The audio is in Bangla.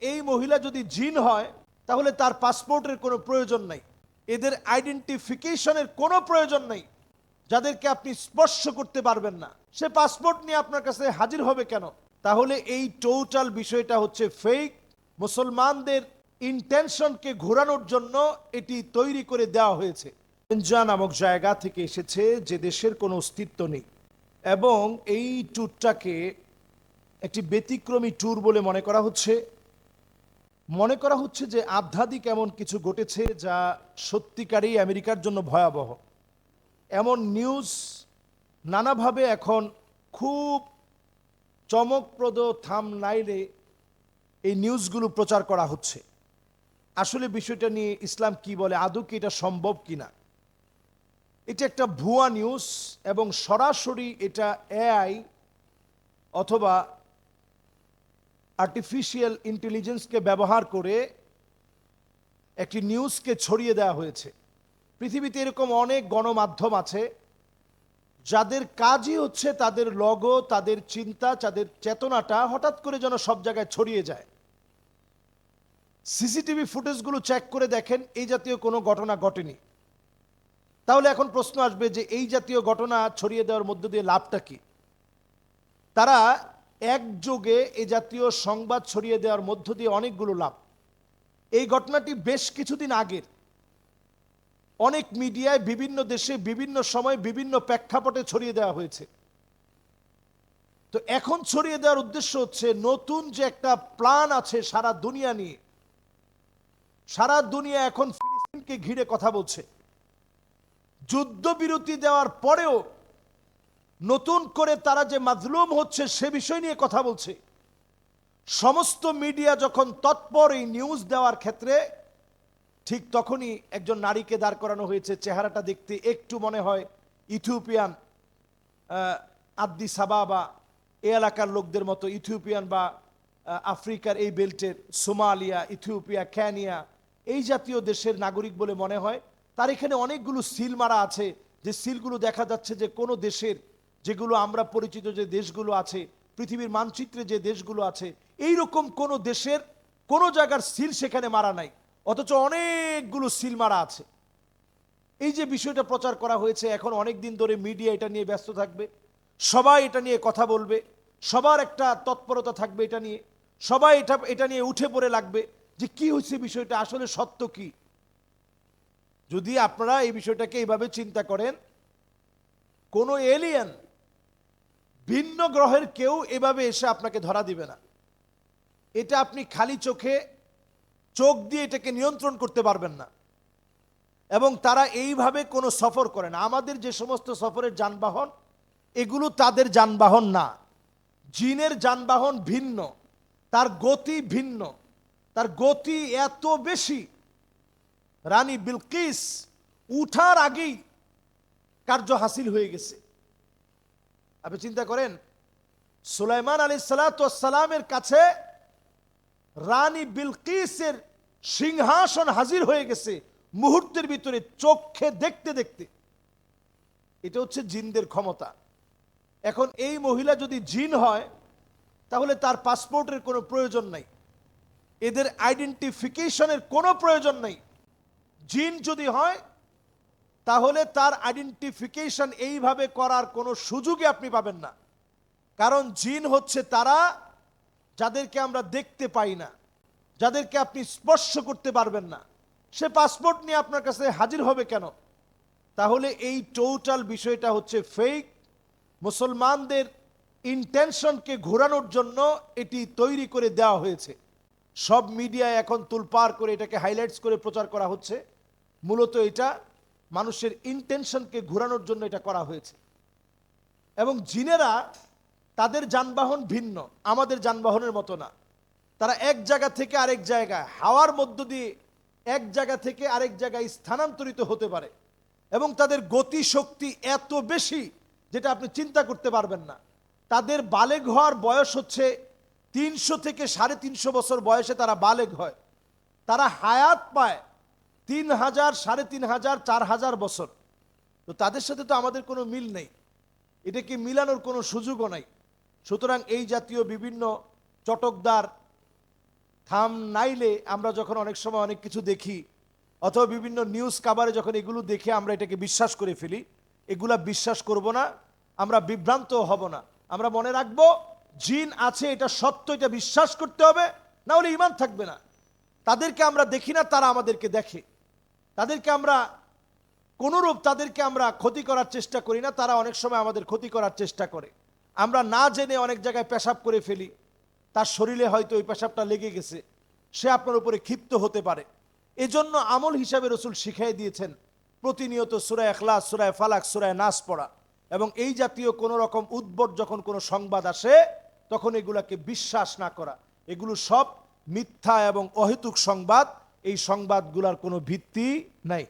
এই মহিলা যদি জিন হয়, তাহলে তার পাসপোর্টের কোনো প্রয়োজন নাই। এদের আইডেন্টিফিকেশনের কোনো প্রয়োজন নেই। যাদেরকে আপনি স্পর্শ করতে পারবেন না। সে পাসপোর্ট নিয়ে আপনার কাছে হাজির হবে কেন? তাহলে এই টোটাল বিষয়টা হচ্ছে ফেক মুসলমানদের ইন্টেনশনকে ঘোরানোর জন্য এটি তৈরি করে দেওয়া হয়েছে। এনজা নামক জায়গা থেকে এসেছে যে দেশের কোনো অস্তিত্ব নেই। এবং এই ট্যুরটাকে একটি ব্যতিক্রমী ট্যুর বলে মনে করা হচ্ছে। মনে করা হচ্ছে যে আধ্যাত্মিক এমন কিছু ঘটেছে যা সত্যিকারই আমেরিকার জন্য ভয়াবহ। এমন নিউজ নানাভাবে এখন খুব চমকপ্রদ থাম নাইলে এই নিউজগুলো প্রচার করা হচ্ছে। আসলে বিষয়টা নিয়ে ইসলাম কি বলে, আদৌ কি এটা সম্ভব কিনা? এটা একটা ভুয়া নিউজ এবং সরাসরি এটা এআই অথবা আর্টিফিশিয়াল ইন্টেলিজেন্সকে ব্যবহার করে একটি নিউজকে ছড়িয়ে দেওয়া হয়েছে। পৃথিবীতে এরকম অনেক গণমাধ্যম আছে, যাদের কাজই হচ্ছে তাদের লগো তাদের চিন্তা, তাদের চেতনাটা হঠাৎ করে যেন সব জায়গায় ছড়িয়ে যায়। সিসিটিভি ফুটেজগুলো চেক করে দেখেন, এই জাতীয় কোনো ঘটনা ঘটেনি। তাহলে এখন প্রশ্ন আসবে যে এই জাতীয় ঘটনা ছড়িয়ে দেওয়ার মধ্য দিয়ে লাভটা কি? তারা একযোগে এ জাতীয় সংবাদ ছড়িয়ে দেওয়ার মধ্য দিয়ে অনেকগুলো লাভ। এই ঘটনাটি বেশ কিছুদিন আগের। অনেক মিডিয়ায় বিভিন্ন দেশে, বিভিন্ন সময় বিভিন্ন প্রেক্ষাপটে ছড়িয়ে দেওয়া হয়েছে। তো এখন ছড়িয়ে দেওয়ার উদ্দেশ্য হচ্ছে নতুন যে একটা প্ল্যান আছে সারা দুনিয়া নিয়ে। সারা দুনিয়া এখন ফিলিস্তিনকে ঘিরে কথা বলছে। যুদ্ধবিরতি দেওয়ার পরেও নতুন করে তারা যে মাজলুম হচ্ছে সে বিষয় নিয়ে কথা বলছে। সমস্ত মিডিয়া যখন তৎপর এই নিউজ দেওয়ার ক্ষেত্রে, ঠিক তখনই একজন নারীকে দাঁড় করানো হয়েছে। চেহারাটা দেখতে একটু মনে হয় ইথিওপিয়ান আদ্দি সাবা বা এ এলাকার লোকদের মতো ইথিওপিয়ান বা আফ্রিকার এই বেল্টের, সোমালিয়া, ইথিওপিয়া ক্যানিয়া এই জাতীয় দেশের নাগরিক বলে মনে হয়। তার এখানে অনেকগুলো সিল মারা আছে। যে সিলগুলো দেখা যাচ্ছে যে কোনো দেশের যেগুলো আমরা পরিচিত যে দেশগুলো আছে, পৃথিবীর মানচিত্রে যে দেশগুলো আছে এই রকম কোনো দেশের কোনো জায়গার সিল সেখানে মারা নাই, অথচ অনেকগুলো সিল মারা আছে। এই যে বিষয়টা প্রচার করা হয়েছে, এখন অনেক দিন ধরে মিডিয়া এটা নিয়ে ব্যস্ত থাকবে, সবাই এটা নিয়ে কথা বলবে, সবার একটা তৎপরতা থাকবে এটা নিয়ে, সবাই এটা এটা নিয়ে উঠে পড়ে লাগবে যে কি হয়েছে বিষয়টা, আসলে সত্য কি? যদি আপনারা এই বিষয়টাকে এইভাবে চিন্তা করেন, কোনো এলিয়ান ভিন্ন গ্রহের কেউ এভাবে এসে আপনাকে ধরা দিবে না। এটা আপনি খালি চোখে, চোখ দিয়ে এটাকে নিয়ন্ত্রণ করতে পারবেন না। এবং তারা এইভাবে কোনো সফর করে না। আমাদের যে সমস্ত সফরের যানবাহন, এগুলো তাদের যানবাহন না। জিনের যানবাহন ভিন্ন, তার গতি ভিন্ন, তার গতি এত বেশি। রানী বিলকিস উঠার আগেই কার্য হাসিল হয়ে গেছে। আপনি চিন্তা করেন, সুলাইমান আলী সালাতামের কাছে রানী বিলকিসের সিংহাসন হাজির হয়ে গেছে মুহূর্তের ভিতরে চোখে দেখতে দেখতে। এটা হচ্ছে জিনদের ক্ষমতা। এখন এই মহিলা যদি জিন হয়, তাহলে তার পাসপোর্টের কোনো প্রয়োজন নাই। এদের আইডেন্টিফিকেশনের কোনো প্রয়োজন নেই। জিন যদি হয় তাহলে তার আইডেন্টিফিকেশন এইভাবে করার কোনো সুযোগই আপনি পাবেন না। কারণ জিন হচ্ছে তারা যাদেরকে আমরা দেখতে পাই না, যাদেরকে আপনি স্পর্শ করতে পারবেন না। সে পাসপোর্ট নিয়ে আপনার কাছে হাজির হবে কেন? তাহলে এই টোটাল বিষয়টা হচ্ছে ফেক মুসলমানদের ইন্টেনশনকে ঘোরানোর জন্য এটি তৈরি করে দেওয়া হয়েছে। সব মিডিয়ায় এখন তুলপার করে এটাকে হাইলাইটস করে প্রচার করা হচ্ছে। মূলত এটা মানুষের ইন্টেনশনকে ঘোরানোর জন্য এটা করা হয়েছে। এবং জিনেরা তাদের যানবাহন ভিন্ন, আমাদের যানবাহনের মতো না। তারা এক জায়গা থেকে আরেক জায়গায়, হাওয়ার মধ্য দিয়ে এক জায়গা থেকে আরেক জায়গায় স্থানান্তরিত হতে পারে। এবং তাদের গতি শক্তি এত বেশি যেটা আপনি চিন্তা করতে পারবেন না। তাদের বালেগ হওয়ার বয়স হচ্ছে তিনশো থেকে সাড়ে তিনশো বছর বয়সে তারা বালেগ হয়। তারা হায়াত পায় তিন হাজার সাড়ে তিন হাজার চার হাজার বছর। তো তাদের সাথে তো আমাদের কোনো মিল নেই। এটাকে মিলানোর কোনো সুযোগও নাই। সুতরাং এই জাতীয় বিভিন্ন চটকদার থাম নাইলে আমরা যখন অনেক সময় অনেক কিছু দেখি, অথবা বিভিন্ন নিউজ কাভারে যখন এগুলো দেখে আমরা এটাকে বিশ্বাস করে ফেলি, এগুলা বিশ্বাস করব না, আমরা বিভ্রান্ত হব না। আমরা মনে রাখব, জিন আছে, এটা সত্য, এটা বিশ্বাস করতে হবে, না হলে ইমান থাকবে না। তাদেরকে আমরা দেখি না, তারা আমাদেরকে দেখে। তাদেরকে আমরা কোনোরূপ তাদেরকে আমরা ক্ষতি করার চেষ্টা করি না, তারা অনেক সময় আমাদের ক্ষতি করার চেষ্টা করে। আমরা না জেনে অনেক জায়গায় পেশাব করে ফেলি। তার শরীরে হয়তো ওই পেশাবটা লেগে গেছে। সে আপনার উপরে ক্ষিপ্ত হতে পারে। এজন্য আমল হিসাবে রসুল শিখাই দিয়েছেন, প্রতিনিয়ত সুরায় এখলাস সুরায় ফালাক সুরায় নাস পড়া এবং এই জাতীয় কোনো রকম উদ্ভট যখন কোনো সংবাদ আসে, তখন এগুলাকে বিশ্বাস না করা। এগুলো সব মিথ্যা এবং অহেতুক সংবাদ। এই সংবাদগুলার কোনো ভিত্তি নাই।